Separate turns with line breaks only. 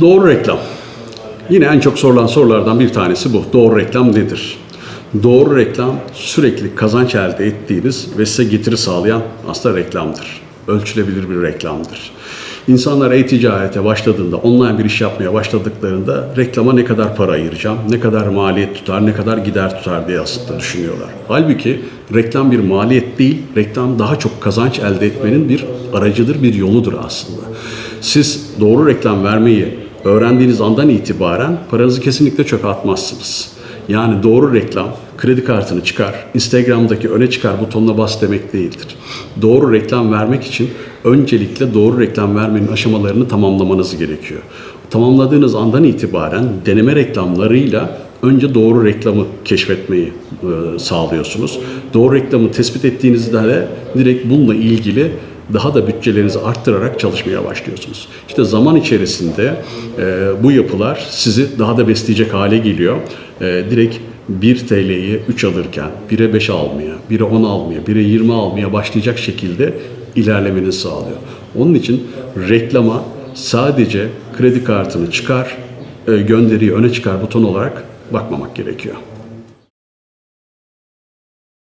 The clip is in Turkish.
Doğru reklam. Yine en çok sorulan sorulardan bir tanesi bu. Doğru reklam nedir? Doğru reklam sürekli kazanç elde ettiğiniz ve size getiri sağlayan aslında reklamdır. Ölçülebilir bir reklamdır. İnsanlar e-ticarete başladığında, online bir iş yapmaya başladıklarında reklama ne kadar para ayıracağım, ne kadar maliyet tutar, ne kadar gider tutar diye aslında düşünüyorlar. Halbuki reklam bir maliyet değil, reklam daha çok kazanç elde etmenin bir aracıdır, bir yoludur aslında. Siz doğru reklam vermeyi öğrendiğiniz andan itibaren paranızı kesinlikle çöpe atmazsınız. Yani doğru reklam, kredi kartını çıkar, Instagram'daki öne çıkar butonuna bas demek değildir. Doğru reklam vermek için öncelikle doğru reklam vermenin aşamalarını tamamlamanız gerekiyor. Tamamladığınız andan itibaren deneme reklamlarıyla önce doğru reklamı keşfetmeyi e, sağlıyorsunuz. Doğru reklamı tespit ettiğinizde de direkt bununla ilgili daha da bütçelerinizi arttırarak çalışmaya başlıyorsunuz. İşte zaman içerisinde e, bu yapılar sizi daha da besleyecek hale geliyor. E, direkt 1 TL'yi 3 alırken 1'e 5 almaya, 1'e 10 almaya, 1'e 20 almaya başlayacak şekilde ilerlemenizi sağlıyor. Onun için reklama sadece kredi kartını çıkar, e, gönderiyi öne çıkar buton olarak bakmamak gerekiyor.